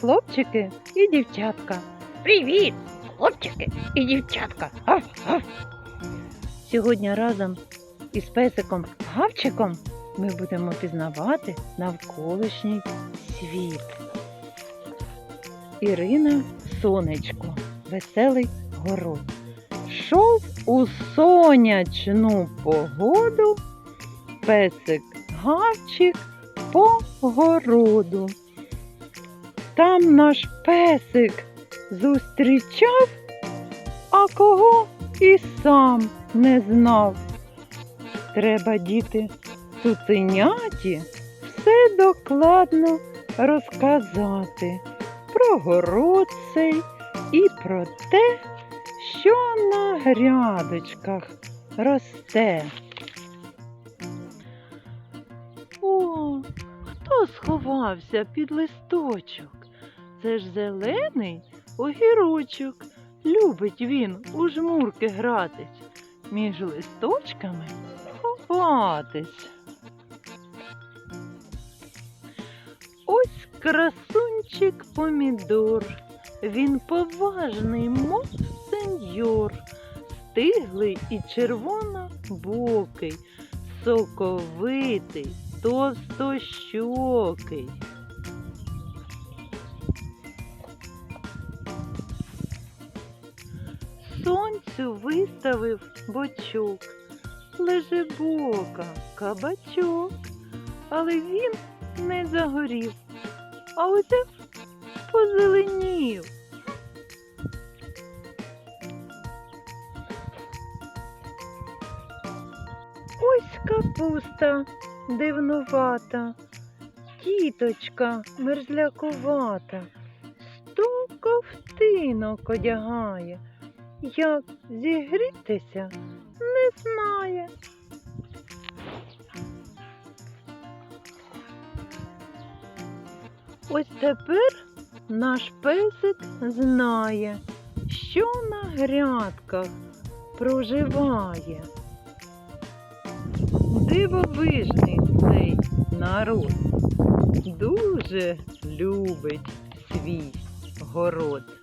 хлопчики і дівчатка. Привіт, хлопчики і дівчатка. Гав, гав. Сьогодні разом із песиком Гавчиком ми будемо пізнавати навколишній світ. Ірина Сонечко, веселий город. Шов у сонячну погоду песик Гавчик по городу. Там наш песик зустрічав, а кого і сам не знав. Треба діти цуценяті все докладно розказати про город цей і про те, що на грядочках росте. О, хто сховався під листочок? Це ж зелений огірочок. Любить він у жмурки гратись, між листочками ховатись. Ось красунчик помідор. Він поважний, мов сеньор, стиглий і червонобокий, соковитий, товстощокий. Сонцю виставив бочок, лежебока, кабачок, але він не загорів, а узяв позеленів. Ось капуста дивнувата, тіточка мерзлякувата, сто ковтинок одягає, як зігрітися не знає. Ось тепер наш песик знає, що на грядках проживає. Дивовижний цей народ дуже любить свій город.